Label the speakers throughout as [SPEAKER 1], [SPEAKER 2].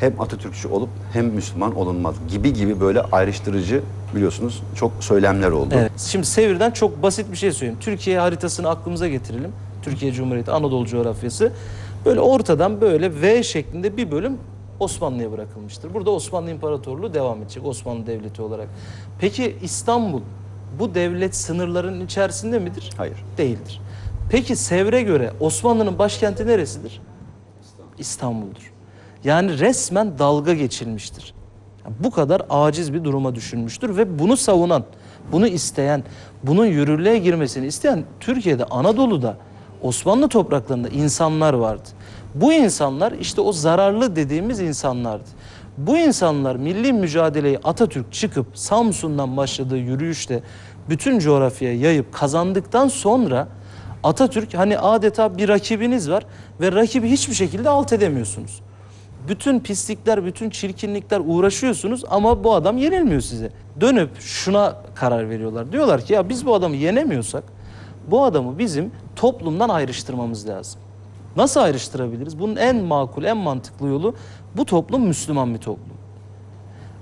[SPEAKER 1] hem Atatürkçü olup hem Müslüman olunmaz gibi gibi böyle ayrıştırıcı biliyorsunuz çok söylemler oldu.
[SPEAKER 2] Evet. Şimdi Sevir'den çok basit bir şey söyleyeyim. Türkiye haritasını aklımıza getirelim. Türkiye Cumhuriyeti Anadolu coğrafyası. Böyle ortadan böyle V şeklinde bir bölüm Osmanlı'ya bırakılmıştır. Burada Osmanlı İmparatorluğu devam edecek Osmanlı Devleti olarak. Peki İstanbul bu devlet sınırlarının içerisinde midir?
[SPEAKER 1] Hayır.
[SPEAKER 2] Değildir. Peki Sevr'e göre Osmanlı'nın başkenti neresidir? İstanbul'dur. Yani resmen dalga geçilmiştir. Bu kadar aciz bir duruma düşünmüştür ve bunu savunan, bunu isteyen, bunun yürürlüğe girmesini isteyen Türkiye'de, Anadolu'da, Osmanlı topraklarında insanlar vardı. Bu insanlar işte o zararlı dediğimiz insanlardı. Bu insanlar milli mücadeleyi Atatürk çıkıp Samsun'dan başladığı yürüyüşte bütün coğrafyaya yayıp kazandıktan sonra Atatürk hani adeta bir rakibiniz var ve rakibi hiçbir şekilde alt edemiyorsunuz. Bütün pislikler, bütün çirkinlikler uğraşıyorsunuz ama bu adam yenilmiyor size. Dönüp şuna karar veriyorlar. Diyorlar ki ya biz bu adamı yenemiyorsak bu adamı bizim toplumdan ayrıştırmamız lazım. Nasıl ayrıştırabiliriz? Bunun en makul, en mantıklı yolu bu toplum Müslüman bir toplum.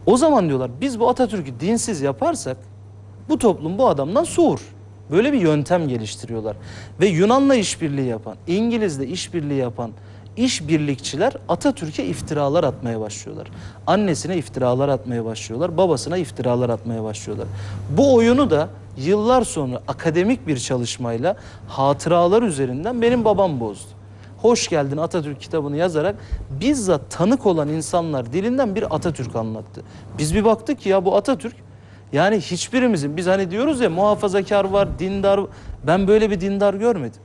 [SPEAKER 2] O zaman diyorlar biz bu Atatürk'ü dinsiz yaparsak bu toplum bu adamdan soğur. Böyle bir yöntem geliştiriyorlar. Ve Yunan'la işbirliği yapan, İngiliz'le işbirliği yapan işbirlikçiler Atatürk'e iftiralar atmaya başlıyorlar. Annesine iftiralar atmaya başlıyorlar, babasına iftiralar atmaya başlıyorlar. Bu oyunu da yıllar sonra akademik bir çalışmayla hatıralar üzerinden benim babam bozdu. Hoş geldin Atatürk kitabını yazarak bizzat tanık olan insanlar dilinden bir Atatürk anlattı. Biz bir baktık ya bu Atatürk yani hiçbirimizin biz hani diyoruz ya muhafazakar var, dindar ben böyle bir dindar görmedim.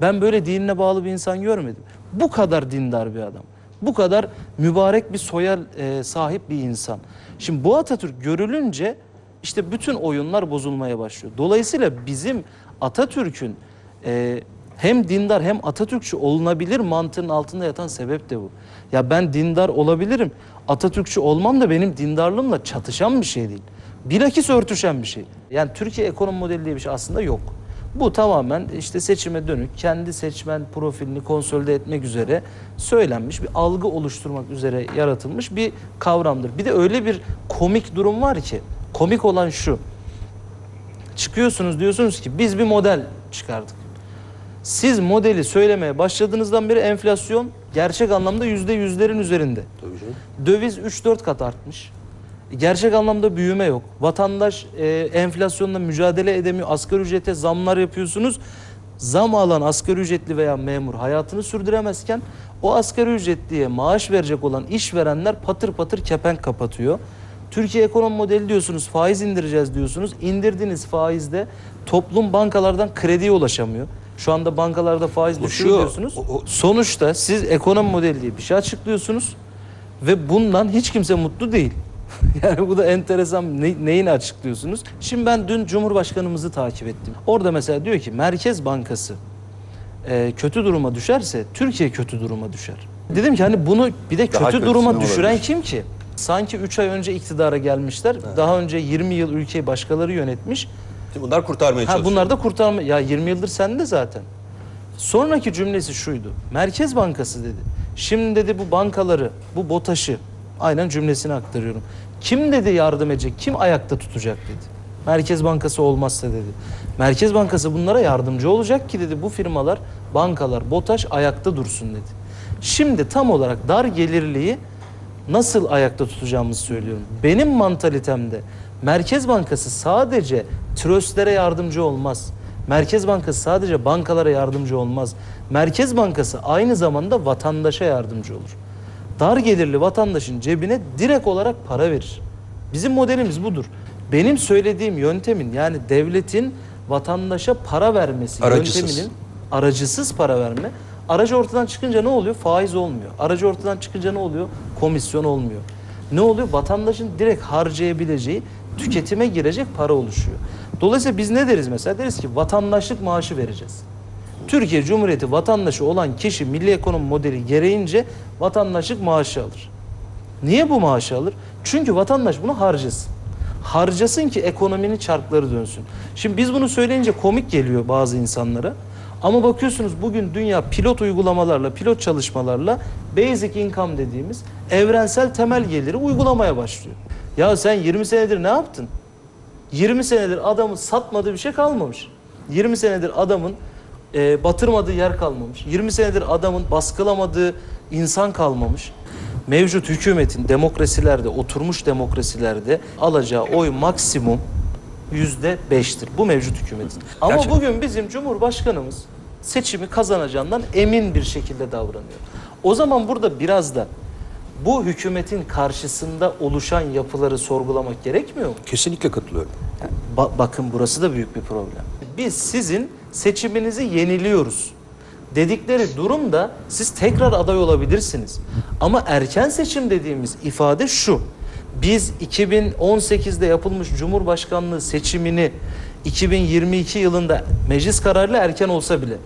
[SPEAKER 2] Ben böyle dinine bağlı bir insan görmedim. Bu kadar dindar bir adam. Bu kadar mübarek bir soya e, sahip bir insan. Şimdi bu Atatürk görülünce işte bütün oyunlar bozulmaya başlıyor. Dolayısıyla bizim Atatürk'ün e, hem dindar hem Atatürkçü olunabilir mantığının altında yatan sebep de bu. Ya ben dindar olabilirim. Atatürkçü olmam da benim dindarlığımla çatışan bir şey değil. Bilakis örtüşen bir şey. Yani Türkiye ekonomi modeli diye bir şey aslında yok. Bu tamamen işte seçime dönük kendi seçmen profilini konsolide etmek üzere söylenmiş bir algı oluşturmak üzere yaratılmış bir kavramdır. Bir de öyle bir komik durum var ki komik olan şu. Çıkıyorsunuz diyorsunuz ki biz bir model çıkardık. Siz modeli söylemeye başladığınızdan beri enflasyon gerçek anlamda yüzde yüzlerin üzerinde.
[SPEAKER 3] Tabii canım.
[SPEAKER 2] Döviz 3-4 kat artmış. Gerçek anlamda büyüme yok. Vatandaş e, enflasyonla mücadele edemiyor. Asgari ücrete zamlar yapıyorsunuz. Zam alan asgari ücretli veya memur hayatını sürdüremezken o asgari ücretliye maaş verecek olan işverenler patır patır kepenk kapatıyor. Türkiye ekonomi modeli diyorsunuz, faiz indireceğiz diyorsunuz. İndirdiğiniz faizde toplum bankalardan krediye ulaşamıyor. Şu anda bankalarda faiz düşüyor diyorsunuz. Sonuçta siz ekonomi modeli diye bir şey açıklıyorsunuz ve bundan hiç kimse mutlu değil. yani bu da enteresan ne, neyini açıklıyorsunuz? Şimdi ben dün Cumhurbaşkanımızı takip ettim. Orada mesela diyor ki Merkez Bankası e, kötü duruma düşerse Türkiye kötü duruma düşer. Dedim ki hani bunu bir de
[SPEAKER 1] Daha
[SPEAKER 2] kötü duruma düşüren
[SPEAKER 1] olabilir?
[SPEAKER 2] kim ki? Sanki 3 ay önce iktidara gelmişler. Daha önce 20 yıl ülkeyi başkaları yönetmiş.
[SPEAKER 3] Şimdi bunlar kurtarmaya
[SPEAKER 2] Ha
[SPEAKER 3] çalışıyor.
[SPEAKER 2] bunlar da kurtarma ya 20 yıldır sende zaten. Sonraki cümlesi şuydu. Merkez Bankası dedi. Şimdi dedi bu bankaları, bu BOTAŞ'ı aynen cümlesini aktarıyorum. Kim dedi yardım edecek? Kim ayakta tutacak dedi. Merkez Bankası olmazsa dedi. Merkez Bankası bunlara yardımcı olacak ki dedi bu firmalar, bankalar, BOTAŞ ayakta dursun dedi. Şimdi tam olarak dar gelirliği nasıl ayakta tutacağımızı söylüyorum. Benim mantalitemde Merkez Bankası sadece tröstlere yardımcı olmaz. Merkez Bankası sadece bankalara yardımcı olmaz. Merkez Bankası aynı zamanda vatandaşa yardımcı olur. Dar gelirli vatandaşın cebine direkt olarak para verir. Bizim modelimiz budur. Benim söylediğim yöntemin yani devletin vatandaşa para vermesi
[SPEAKER 3] Aracısız.
[SPEAKER 2] yönteminin aracısız para verme. Aracı ortadan çıkınca ne oluyor? Faiz olmuyor. Aracı ortadan çıkınca ne oluyor? Komisyon olmuyor. Ne oluyor? Vatandaşın direkt harcayabileceği, tüketime girecek para oluşuyor. Dolayısıyla biz ne deriz mesela? Deriz ki vatandaşlık maaşı vereceğiz. Türkiye Cumhuriyeti vatandaşı olan kişi milli ekonomi modeli gereğince vatandaşlık maaşı alır. Niye bu maaşı alır? Çünkü vatandaş bunu harcasın. Harcasın ki ekonominin çarkları dönsün. Şimdi biz bunu söyleyince komik geliyor bazı insanlara. Ama bakıyorsunuz bugün dünya pilot uygulamalarla, pilot çalışmalarla basic income dediğimiz evrensel temel geliri uygulamaya başlıyor. Ya sen 20 senedir ne yaptın? 20 senedir adamın satmadığı bir şey kalmamış. 20 senedir adamın e, batırmadığı yer kalmamış. 20 senedir adamın baskılamadığı insan kalmamış. Mevcut hükümetin demokrasilerde, oturmuş demokrasilerde alacağı oy maksimum yüzde beştir. Bu mevcut hükümetin. Ama
[SPEAKER 3] Gerçekten.
[SPEAKER 2] bugün bizim Cumhurbaşkanımız seçimi kazanacağından emin bir şekilde davranıyor. O zaman burada biraz da bu hükümetin karşısında oluşan yapıları sorgulamak gerekmiyor mu?
[SPEAKER 3] Kesinlikle katılıyorum.
[SPEAKER 2] Ba- bakın burası da büyük bir problem. Biz sizin seçiminizi yeniliyoruz dedikleri durumda siz tekrar aday olabilirsiniz. Ama erken seçim dediğimiz ifade şu. Biz 2018'de yapılmış Cumhurbaşkanlığı seçimini 2022 yılında meclis kararıyla erken olsa bile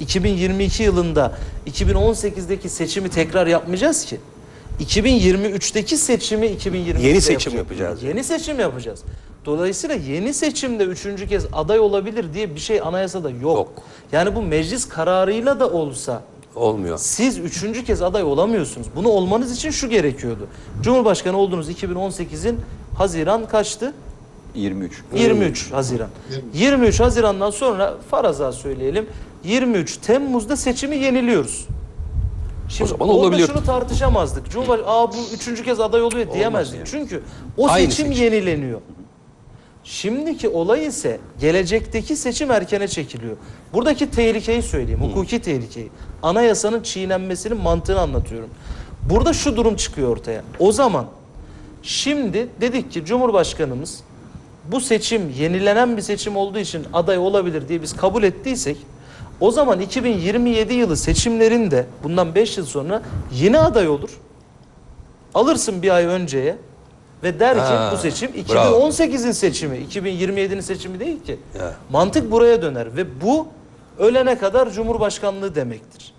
[SPEAKER 2] 2022 yılında 2018'deki seçimi tekrar yapmayacağız ki. 2023'teki seçimi 2023'te
[SPEAKER 3] Yeni seçim yapacağız.
[SPEAKER 2] Yeni seçim yapacağız. Dolayısıyla yeni seçimde üçüncü kez aday olabilir diye bir şey anayasada yok.
[SPEAKER 3] Yok.
[SPEAKER 2] Yani bu meclis kararıyla da olsa
[SPEAKER 3] Olmuyor.
[SPEAKER 2] siz üçüncü kez aday olamıyorsunuz. Bunu olmanız için şu gerekiyordu. Cumhurbaşkanı oldunuz 2018'in Haziran kaçtı?
[SPEAKER 1] 23.
[SPEAKER 2] 23 Haziran. 23 Haziran'dan sonra faraza söyleyelim. 23 Temmuz'da seçimi yeniliyoruz. Şimdi
[SPEAKER 3] O zaman olabilir.
[SPEAKER 2] şunu tartışamazdık. Cumhurbaşkanı Aa, bu üçüncü kez aday oluyor diyemezdik.
[SPEAKER 3] yani.
[SPEAKER 2] Çünkü o
[SPEAKER 3] Aynı
[SPEAKER 2] seçim
[SPEAKER 3] seçim.
[SPEAKER 2] yenileniyor. Şimdiki olay ise gelecekteki seçim erkene çekiliyor. Buradaki tehlikeyi söyleyeyim, hukuki tehlikeyi. Anayasanın çiğnenmesinin mantığını anlatıyorum. Burada şu durum çıkıyor ortaya. O zaman şimdi dedik ki Cumhurbaşkanımız bu seçim yenilenen bir seçim olduğu için aday olabilir diye biz kabul ettiysek o zaman 2027 yılı seçimlerinde bundan 5 yıl sonra yine aday olur. Alırsın bir ay önceye ve der ki
[SPEAKER 3] Ha,
[SPEAKER 2] bu seçim
[SPEAKER 3] bravo.
[SPEAKER 2] 2018'in seçimi, 2027'nin seçimi değil ki.
[SPEAKER 3] Ya.
[SPEAKER 2] Mantık buraya döner ve bu ölene kadar Cumhurbaşkanlığı demektir.